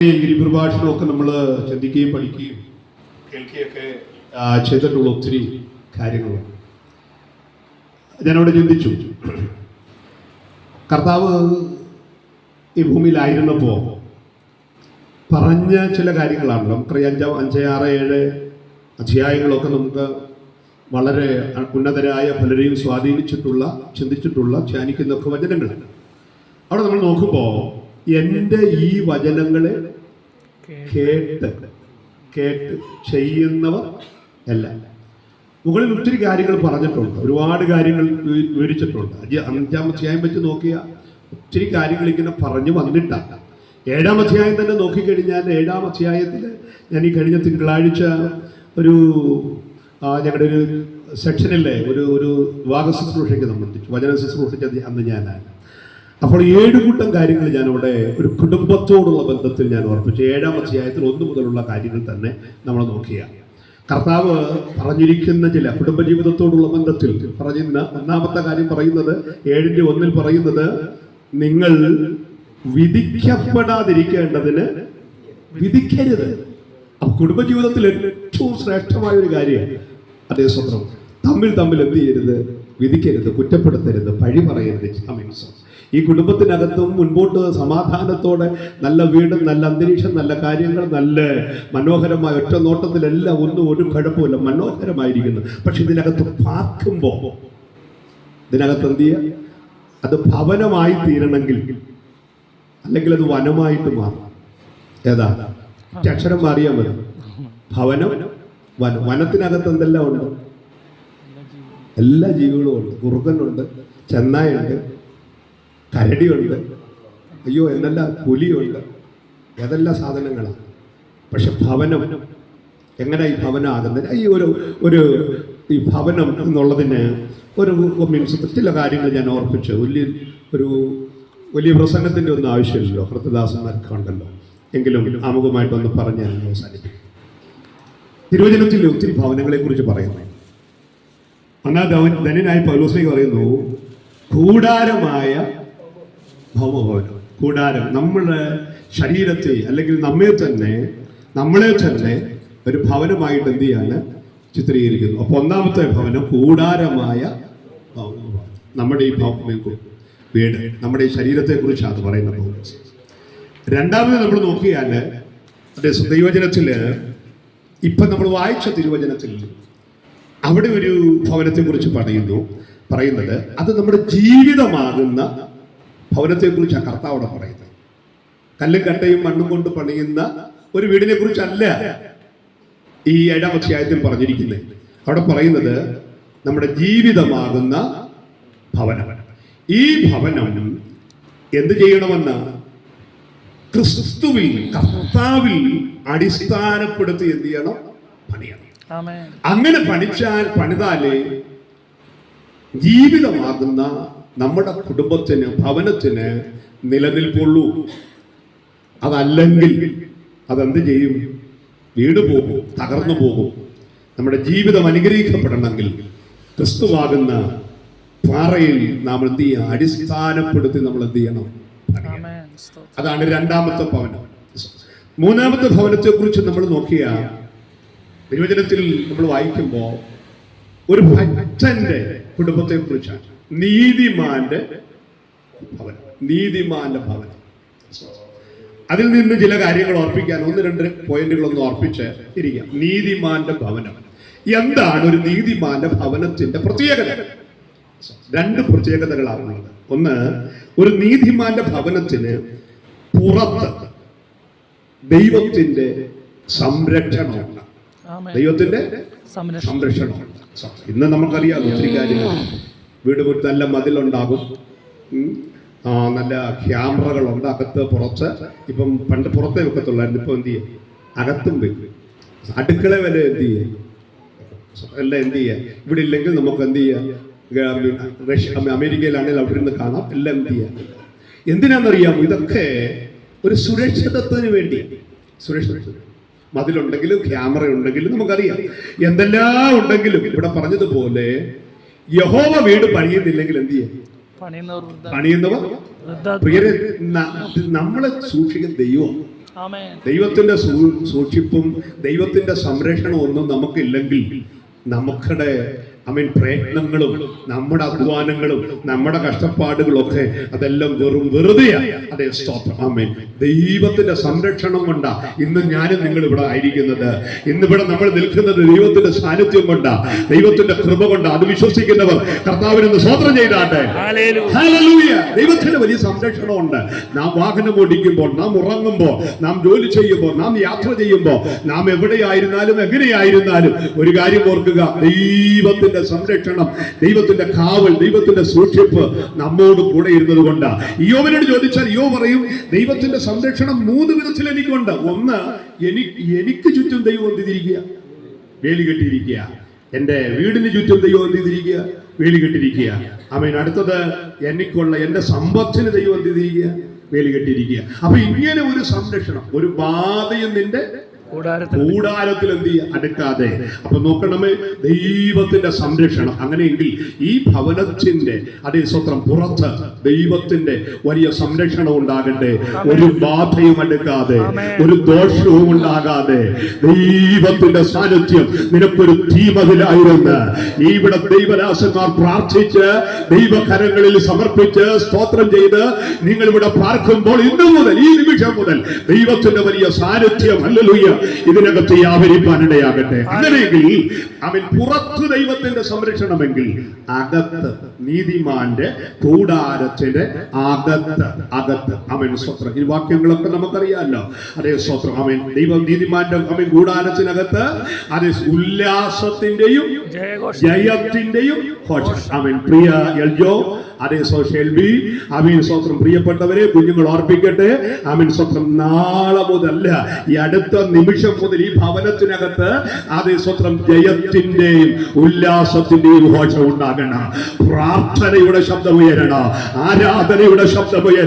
ഗിരിപ്രഭാഷണമൊക്കെ നമ്മൾ ചിന്തിക്കുകയും പഠിക്കുകയും കേൾക്കുകയൊക്കെ ചെയ്തിട്ടുള്ള ഒത്തിരി കാര്യങ്ങളുണ്ട് ഞാനവിടെ ചിന്തിച്ചു. കർത്താവ് ഈ ഭൂമിയിലായിരുന്നപ്പോൾ പറഞ്ഞ ചില കാര്യങ്ങളാണല്ലോ നമുക്കറിയാം അഞ്ച് അഞ്ച് ആറ് ഏഴ് അധ്യായങ്ങളൊക്കെ നമുക്ക് വളരെ ഉന്നതരായ പലരെയും സ്വാധീനിച്ചിട്ടുള്ള ചിന്തിച്ചിട്ടുള്ള ധ്യാനിക്കുന്നൊക്കെ വചനങ്ങളുണ്ട് അവിടെ നമ്മൾ നോക്കുമ്പോൾ എന്റെ ഈ വചനങ്ങളെ കേട്ട് കേട്ട് ചെയ്യുന്നവർ അല്ല. മുകളിൽ ഒത്തിരി കാര്യങ്ങൾ പറഞ്ഞിട്ടുണ്ട്. ഒരുപാട് കാര്യങ്ങൾ വിവരിച്ചിട്ടുണ്ട്. അഞ്ച് അധ്യായം വെച്ച് നോക്കിയ ഒത്തിരി കാര്യങ്ങൾ ഇങ്ങനെ പറഞ്ഞു വന്നിട്ടാണ് ഏഴാം അധ്യായം തന്നെ നോക്കിക്കഴിഞ്ഞാൽ ഏഴാം അധ്യായത്തിൽ ഞാൻ ഈ കഴിഞ്ഞ തിങ്കളാഴ്ച ഒരു ഞങ്ങളുടെ ഒരു സെക്ഷനിലെ ഒരു ഒരു വിവാഹ ശുശ്രൂഷയ്ക്ക് സംബന്ധിച്ചു. വചന ശുശ്രൂഷയ്ക്ക് അന്ന് ഞാനാണ്. അപ്പോൾ ഏഴ് കൂട്ടം കാര്യങ്ങൾ ഞാൻ അവിടെ ഒരു കുടുംബത്തോടുള്ള ബന്ധത്തിൽ ഞാൻ ഓർപ്പിച്ചു. ഏഴാം അധ്യായത്തിൽ ഒന്ന് മുതലുള്ള കാര്യങ്ങൾ തന്നെ നമ്മൾ നോക്കിയ. കർത്താവ് പറഞ്ഞിരിക്കുന്ന ചില കുടുംബജീവിതത്തോടുള്ള ബന്ധത്തിൽ പറഞ്ഞിരുന്ന ഒന്നാമത്തെ കാര്യം പറയുന്നത് ഏഴിന്റെ ഒന്നിൽ പറയുന്നത് നിങ്ങൾ വിധിക്കപ്പെടാതിരിക്കേണ്ടതിന് വിധിക്കരുത്. അപ്പൊ കുടുംബജീവിതത്തിൽ ഏറ്റവും ശ്രേഷ്ഠമായ ഒരു കാര്യം അതേ സ്വന്തം തമ്മിൽ തമ്മിൽ എന്ത് ചെയ്യരുത്? വിധിക്കരുത് കുറ്റപ്പെടുത്തരുത് പഴി പറയരുത്. അമീൻസ് ഈ കുടുംബത്തിനകത്തും മുൻപോട്ട് സമാധാനത്തോടെ നല്ല വീടും നല്ല അന്തരീക്ഷം നല്ല കാര്യങ്ങൾ നല്ല മനോഹരമായ ഒറ്റ നോട്ടത്തിലെല്ലാം ഒന്നും ഒരു കുഴപ്പമില്ല മനോഹരമായിരിക്കുന്നു. പക്ഷെ ഇതിനകത്ത് പാർക്കുമ്പോൾ ഇതിനകത്ത് എന്ത് ചെയ്യുക അത് ഭവനമായി തീരണമെങ്കിൽ അല്ലെങ്കിൽ അത് വനമായിട്ട് മാറും. ഏതാ? അക്ഷരം മാറിയാൽ മതി. ഭവനം വനം. വനത്തിനകത്ത് എന്തെല്ലാം ഉണ്ട്? എല്ലാ ജീവികളും ഉണ്ട്. കുറുക്കനുണ്ട് ചെന്നായുണ്ട് കരടിയുണ്ട്. അയ്യോ എന്തെല്ലാം പുലിയുണ്ട്. ഏതെല്ലാം സാധനങ്ങളാണ് പക്ഷെ ഭവനം എങ്ങനെ ഈ ഭവനം ആകുന്നത് ഈ ഒരു ഒരു ഈ ഭവനം എന്നുള്ളതിന് ഒരു മീൻസ് ചില കാര്യങ്ങൾ ഞാൻ ഓർപ്പിച്ചു. വലിയ ഒരു വലിയ പ്രസംഗത്തിന്റെ ഒന്നും ആവശ്യമില്ലല്ലോ. ഭൃത്തദാസന്മാർക്ക് ഉണ്ടല്ലോ. എങ്കിലും ആമുഖമായിട്ടൊന്ന് പറഞ്ഞ് ഞാൻ അവസാനിപ്പിക്കും. തിരുവചനത്തിൽ ഒത്തിരി ഭവനങ്ങളെ കുറിച്ച് പറയുന്നു എന്നാൽ ധനനായി പൗലോസ്ലേക്ക് പറയുന്നു കൂടാരമായ ഭൗമഭവനം കൂടാരം നമ്മുടെ ശരീരത്തെ അല്ലെങ്കിൽ നമ്മെ തന്നെ നമ്മളെ തന്നെ ഒരു ഭവനമായിട്ട് എന്ത് ചെയ്യാണ്? ചിത്രീകരിക്കുന്നു. അപ്പൊ ഒന്നാമത്തെ ഭവനം കൂടാരമായ നമ്മുടെ ഈ വീട് നമ്മുടെ ഈ ശരീരത്തെ കുറിച്ചാണ് അത് പറയുന്നത്. രണ്ടാമത് നമ്മൾ നോക്കിയാൽ അതെ ദൈവചനത്തിൽ ഇപ്പൊ നമ്മൾ വായിച്ച തിരുവചനത്തിൽ അവിടെ ഒരു ഭവനത്തെക്കുറിച്ച് പറയുന്നു പറയുന്നത് അത് നമ്മുടെ ജീവിതമാകുന്ന ഭവനത്തെ കുറിച്ചാണ് കർത്താവ് അവിടെ പറയുന്നത്. കല്ലും കട്ടയും മണ്ണും കൊണ്ട് പണിയുന്ന ഒരു വീടിനെ കുറിച്ചല്ല ഈ ഏഴാം അധ്യായത്തിൽ പറഞ്ഞിരിക്കുന്നത്. അവിടെ പറയുന്നത് നമ്മുടെ ജീവിതമാകുന്ന ഭവനം. ഈ ഭവനം എന്ത് ചെയ്യണമെന്ന് ക്രിസ്തുവിൽ കർത്താവിൽ അടിസ്ഥാനപ്പെടുത്തി എന്ത് ചെയ്യണം? പണിയണം. അങ്ങനെ പണിച്ചാൽ പണിതാലേ ജീവിതമാകുന്ന നമ്മുടെ കുടുംബത്തിന് ഭവനത്തിന് നിലനിൽപ്പുള്ളൂ. അതല്ലെങ്കിൽ അതെന്ത് ചെയ്യും? വീട് പോകും തകർന്നു പോകും. നമ്മുടെ ജീവിതം അനുഗ്രഹിക്കപ്പെടണമെങ്കിൽ ക്രിസ്തുവാകുന്ന പാറയിൽ നാം എന്ത് ചെയ്യുക അടിസ്ഥാനപ്പെടുത്തി നമ്മൾ എന്ത് ചെയ്യണം? അതാണ് രണ്ടാമത്തെ ഭവനം. മൂന്നാമത്തെ ഭവനത്തെ കുറിച്ച് നമ്മൾ നോക്കിയ നിർവചനത്തിൽ നമ്മൾ വായിക്കുമ്പോൾ ഒരു ഭക്തന്റെ കുടുംബത്തെ കുറിച്ചാണ് നീതിമാന്റെ ഭവനം നീതിമാന്റെ ഭവനം അതിൽ നിന്ന് ചില കാര്യങ്ങൾ ഓർപ്പിക്കാൻ ഒന്ന് രണ്ട് പോയിന്റുകളൊന്ന് ഓർപ്പിച്ച് ഇരിക്കാം. നീതിമാന്റെ ഭവനം. എന്താണ് ഒരു നീതിമാന്റെ ഭവനത്തിന്റെ പ്രത്യേകത? രണ്ട് പ്രത്യേകതകളാണുള്ളത് ഒന്ന് ഒരു നീതിമാന്റെ ഭവനത്തിന് പുറത്ത് ദൈവത്തിന്റെ സംരക്ഷണമുണ്ട്. ആമേൻ. ദൈവത്തിന്റെ സംരക്ഷണം. സംരക്ഷണമുണ്ട്. ഇന്ന് നമുക്കറിയാം ഒത്തിരി കാര്യങ്ങൾ. വീട് മുറ്റത്ത് നല്ല മതിലുണ്ടാകും. നല്ല ക്യാമറകളുണ്ട് അകത്ത് പുറത്ത്. ഇപ്പം പണ്ട് പുറത്തേ വെക്കത്തുള്ളായിരുന്നു. ഇപ്പം എന്ത് ചെയ്യും? അകത്തും വെക്കും അടുക്കള വരെ എന്ത് ചെയ്യും? എല്ലാം എന്ത് ചെയ്യുക ഇവിടെ ഇല്ലെങ്കിൽ നമുക്ക് എന്ത് ചെയ്യുക അമേരിക്കയിലാണെങ്കിൽ അവിടെ ഇരുന്ന് കാണാം. എല്ലാം എന്ത് ചെയ്യുക എന്തിനാണെന്നറിയാമോ? ഇതൊക്കെ ഒരു സുരക്ഷിതത്വത്തിന് വേണ്ടി. സുരക്ഷിത മതിലുണ്ടെങ്കിലും ക്യാമറ ഉണ്ടെങ്കിലും നമുക്കറിയാം. എന്തെല്ലാം ഉണ്ടെങ്കിലും ഇവിടെ പറഞ്ഞതുപോലെ യഹോവ വീട് പണിയുന്നില്ലെങ്കിൽ എന്ത് ചെയ്യും? പണിയുന്നവർ പ്രിയരെ നമ്മളെ സൂക്ഷിക്കുന്ന ദൈവം. ദൈവത്തിന്റെ സൂക്ഷിപ്പും ദൈവത്തിന്റെ സംരക്ഷണവും ഒന്നും നമുക്കില്ലെങ്കിൽ നമുക്കുടെ ഐ മീൻ പ്രയത്നങ്ങളും നമ്മുടെ അധ്വാനങ്ങളും നമ്മുടെ കഷ്ടപ്പാടുകളും ഒക്കെ അതെല്ലാം വെറും വെറുതെയാണ് അതെ സ്തോത്രം. ആമേൻ ദൈവത്തിന്റെ സംരക്ഷണം കൊണ്ടാ ഇന്ന് ഞാനും നിങ്ങൾ ഇവിടെ ആയിരിക്കുന്നത്. ഇന്നിവിടെ നമ്മൾ നിൽക്കുന്നത് ദൈവത്തിന്റെ സാന്നിധ്യം കൊണ്ടാ. ദൈവത്തിന്റെ കൃപ കൊണ്ടാ. അത് വിശ്വസിക്കുന്നവർ കർത്താവിനൊന്ന് സ്വോത്രം ചെയ്താട്ടെ. ദൈവത്തിന് വലിയ സംരക്ഷണമുണ്ട്. നാം വാഹനം ഓടിക്കുമ്പോൾ നാം ഉറങ്ങുമ്പോൾ നാം ജോലി ചെയ്യുമ്പോൾ നാം യാത്ര ചെയ്യുമ്പോൾ നാം എവിടെയായിരുന്നാലും എങ്ങനെയായിരുന്നാലും ഒരു കാര്യം ഓർക്കുക. ദൈവത്തിന്റെ സംരക്ഷണം ദൈവത്തിന്റെ കാവൽ ദൈവത്തിന്റെ സൂക്ഷിപ്പ് നമ്മോട് കൂടെ ഇരുന്നത് കൊണ്ട്. യോവനോട് ചോദിച്ചാൽ യോ പറയും ദൈവത്തിന്റെ സംരക്ഷണം മൂന്ന് വിധത്തിൽ എനിക്കുണ്ട്. ഒന്ന് എനിക്ക് എനിക്ക് ചുറ്റും ദൈവം എന്തിരിക്കുക വേലി കെട്ടിയിരിക്കുക. എന്റെ വീടിന് ചുറ്റും ദൈവം എന്ത് ചെയ്തിരിക്കുക? വേലി കെട്ടിരിക്കുക അവൻ അടുത്തത് എനിക്കുള്ള എന്റെ സമ്പത്തിന് ദൈവം എന്ത് ചെയ്തിരിക്കുക? വേലി കെട്ടിയിരിക്കുക. അപ്പൊ ഇങ്ങനെ ഒരു സംരക്ഷണം ഒരു ബാധയും നിന്റെ കൂടാരത്തിൽ എന്ത് ചെയ്യുക? അടുക്കാതെ. അപ്പൊ നോക്കണമേ ദൈവത്തിന്റെ സംരക്ഷണം. അങ്ങനെയെങ്കിൽ ഈ ഭവനത്തിന്റെ അതേ സ്വത്രം പുറത്ത് ദൈവത്തിന്റെ വലിയ സംരക്ഷണം ഉണ്ടാകട്ടെ. ഒരു ബാധയും അടുക്കാതെ. ഒരു ദോഷവും ഉണ്ടാകാതെ. ദൈവത്തിന്റെ സാന്നിധ്യം നിനക്കൊരു തീമതിലായിരുന്ന് ഇവിടെ ദൈവരാസന്മാർ പ്രാർത്ഥിച്ച് ദൈവകരങ്ങളിൽ സമർപ്പിച്ച് സ്തോത്രം ചെയ്ത് നിങ്ങൾ ഇവിടെ പാർക്കുമ്പോൾ ഇന്നു മുതൽ ഈ നിമിഷം മുതൽ ദൈവത്തിന്റെ വലിയ സാന്നിധ്യം. അല്ലലുയ്യ ഇതിനകത്ത് വ്യാപരിപ്പാനിടയാകട്ടെ അങ്ങനെയെങ്കിൽ അവൻ പുറത്ത് ദൈവത്തിന്റെ സംരക്ഷണമെങ്കിൽ അകത്ത് നീതിമാന്റെ കൂടാരത്തിന്റെ അകത്ത് അകത്ത് അവൻ സ്വത്രം ഈ വാക്യങ്ങളൊക്കെ നമുക്കറിയാമല്ലോ. അതേ സ്വത്രം അവൻ ദൈവം നീതിമാന്റെ അവൻ കൂടാരത്തിനകത്ത് അതേ ഉല്ലാസത്തിന്റെയും ജയത്തിന്റെയും അവൻ പ്രിയ എൽജോ അതേ സോഷ്യൽ ബി അമീൻ സ്വത്രം പ്രിയപ്പെട്ടവരെ കുഞ്ഞുങ്ങൾ ഓർപ്പിക്കട്ടെ. അമീൻ സ്വത്രം നാളെ മുതല്ല ഈ അടുത്ത നിമിഷം മുതൽ ഈ ഭവനത്തിനകത്ത് അതേ സ്വത്രം ജയത്തിന്റെയും ഉല്ലാസത്തിന്റെയും ഘോഷം ഉണ്ടാകണം. പ്രാർത്ഥനയുടെ ശബ്ദം ഉയരണം ആരാധനയുടെ ശബ്ദം ഉയരണം